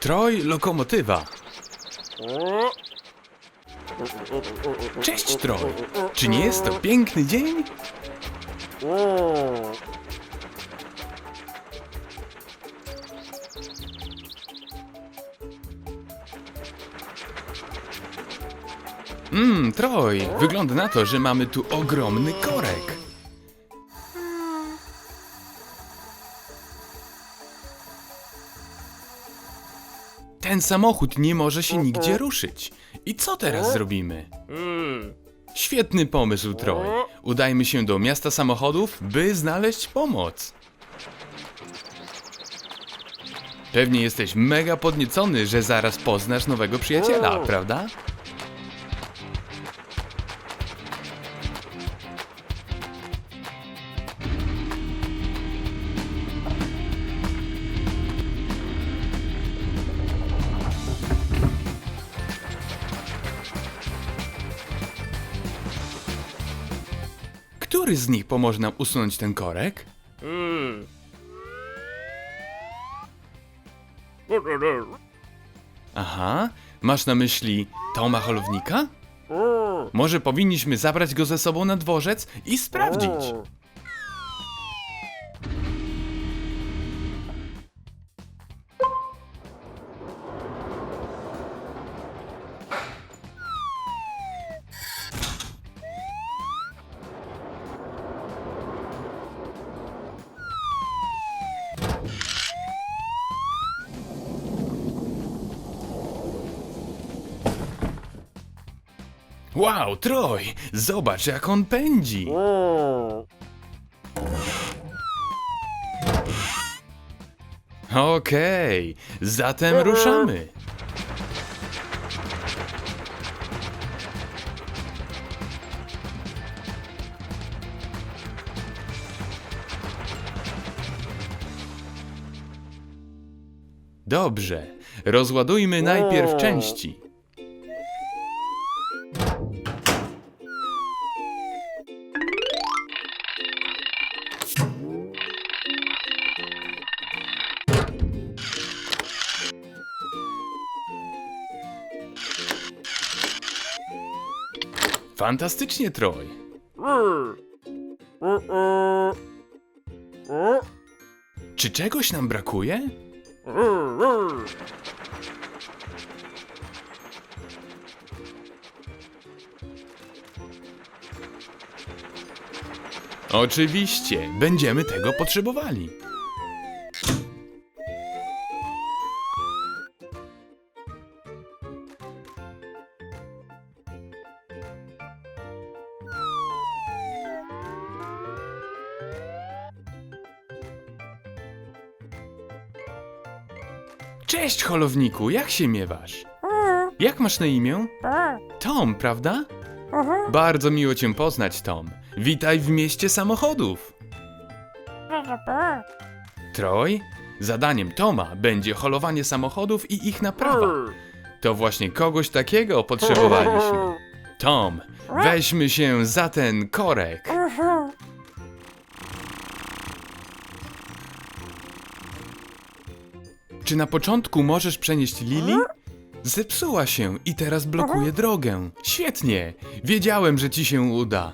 Troj lokomotywa. Cześć Troj. Czy nie jest to piękny dzień? Mmm, Troj, wygląda na to, że mamy tu ogromny korek. Ten samochód nie może się nigdzie ruszyć. I co teraz zrobimy? Świetny pomysł, Troj. Udajmy się do miasta samochodów, by znaleźć pomoc. Pewnie jesteś mega podniecony, że zaraz poznasz nowego przyjaciela, prawda? Który z nich pomoże nam usunąć ten korek? Aha, masz na myśli Toma Holownika? Może powinniśmy zabrać go ze sobą na dworzec i sprawdzić. Wow, Troj, zobacz jak on pędzi. Okej, zatem ruszamy. Dobrze, rozładujmy najpierw części. Fantastycznie, Troj. Czy czegoś nam brakuje? Oczywiście, będziemy tego potrzebowali. Cześć, holowniku, jak się miewasz? Jak masz na imię? Tom, prawda? Bardzo miło cię poznać, Tom. Witaj w mieście samochodów. Troj, zadaniem Toma będzie holowanie samochodów i ich naprawa. To właśnie kogoś takiego potrzebowaliśmy. Tom, weźmy się za ten korek. Czy na początku możesz przenieść Lili? Zepsuła się i teraz blokuje drogę. Świetnie! Wiedziałem, że ci się uda.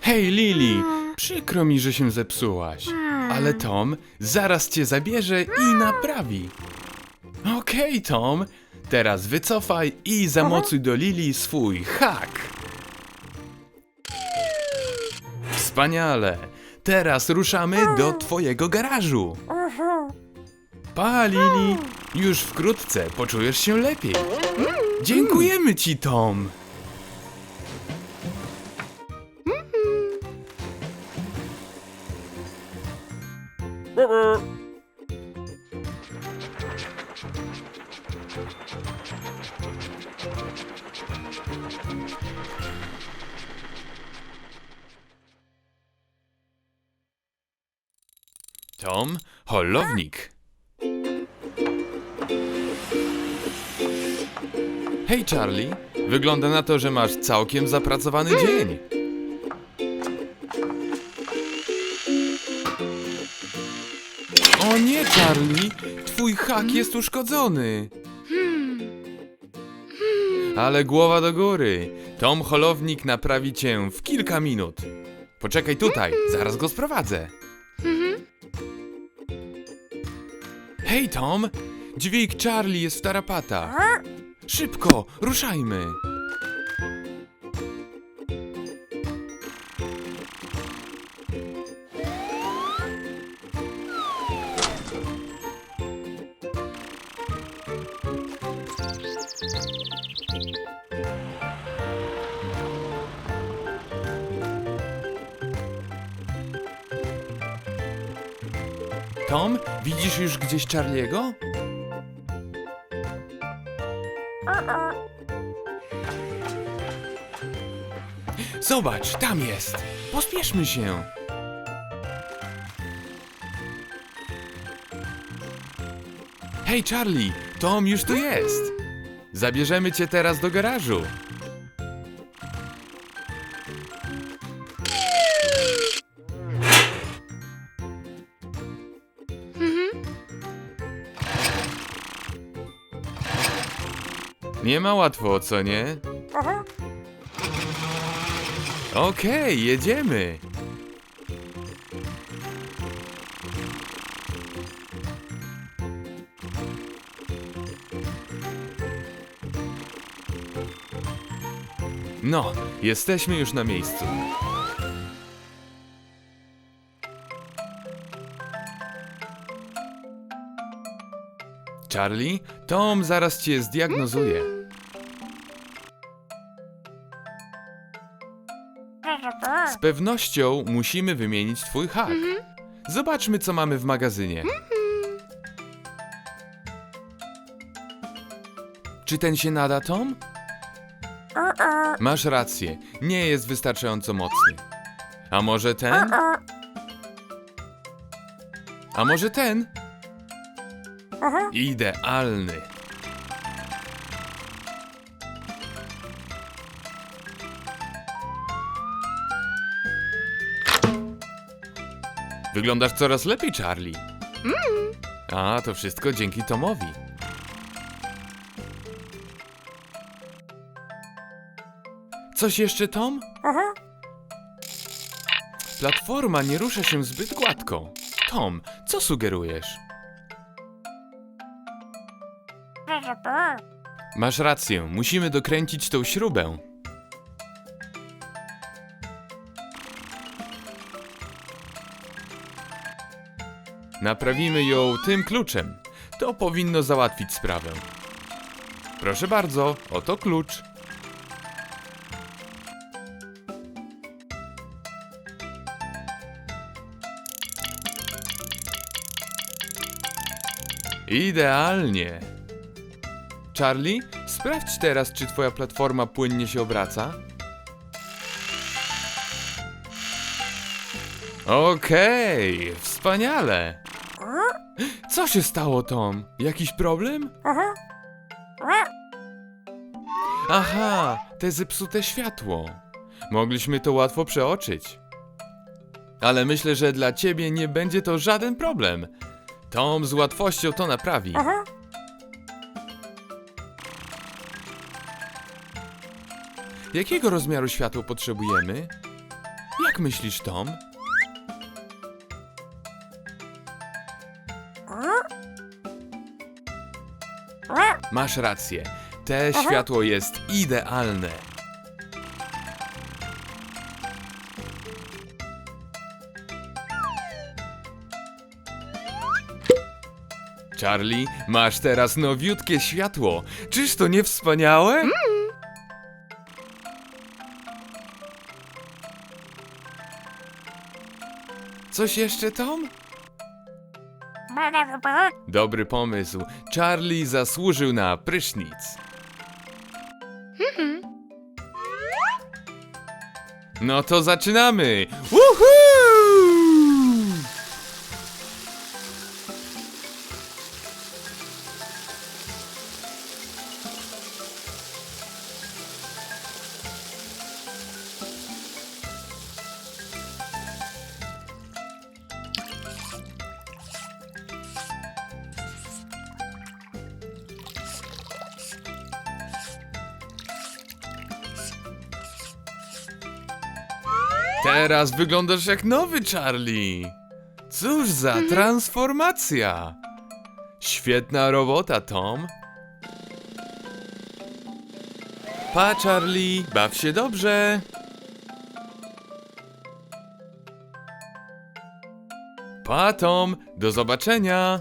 Hej, Lili! Przykro mi, że się zepsułaś. Ale Tom zaraz cię zabierze i naprawi. Okej, Tom. Teraz wycofaj i zamocuj do Lili swój hak. Wspaniale! Teraz ruszamy do twojego garażu. Pa, Lili! Już wkrótce poczujesz się lepiej. Dziękujemy ci, Tom! Tom, holownik. Hej, Charlie. Wygląda na to, że masz całkiem zapracowany dzień. O nie, Charlie! Twój hak jest uszkodzony! Ale głowa do góry! Tom Holownik naprawi cię w kilka minut. Poczekaj tutaj, zaraz go sprowadzę. Hej, Tom! Dźwig Charlie jest w tarapatach. Szybko, ruszajmy! Tom, widzisz już gdzieś Charliego? Zobacz, tam jest! Pospieszmy się! Hej, Charlie! Tom już tu jest! Zabierzemy cię teraz do garażu. Nie ma łatwo, co nie? Okej, jedziemy. No, jesteśmy już na miejscu. Charlie, Tom zaraz cię zdiagnozuje. Z pewnością musimy wymienić twój hak. Zobaczmy, co mamy w magazynie. Czy ten się nada, Tom? Masz rację, nie jest wystarczająco mocny. A może ten? A może ten? Idealny. Wyglądasz coraz lepiej, Charlie. A, to wszystko dzięki Tomowi. Coś jeszcze, Tom? Platforma nie rusza się zbyt gładko. Tom, co sugerujesz? Masz rację, musimy dokręcić tą śrubę. Naprawimy ją tym kluczem. To powinno załatwić sprawę. Proszę bardzo, oto klucz. Idealnie. Charlie, sprawdź teraz, czy twoja platforma płynnie się obraca. Okej, wspaniale. Co się stało, Tom? Jakiś problem? Aha, te zepsute światło. Mogliśmy to łatwo przeoczyć. Ale myślę, że dla ciebie nie będzie to żaden problem. Tom z łatwością to naprawi. Jakiego rozmiaru światło potrzebujemy? Jak myślisz, Tom? Masz rację. Te światło jest idealne. Charlie, masz teraz nowiutkie światło. Czyż to nie wspaniałe? Coś jeszcze, Tom? Dobry pomysł. Charlie zasłużył na prysznic. No to zaczynamy! Woohoo! Teraz wyglądasz jak nowy Charlie. Cóż za transformacja. Świetna robota, Tom. Pa, Charlie, baw się dobrze. Pa, Tom, do zobaczenia.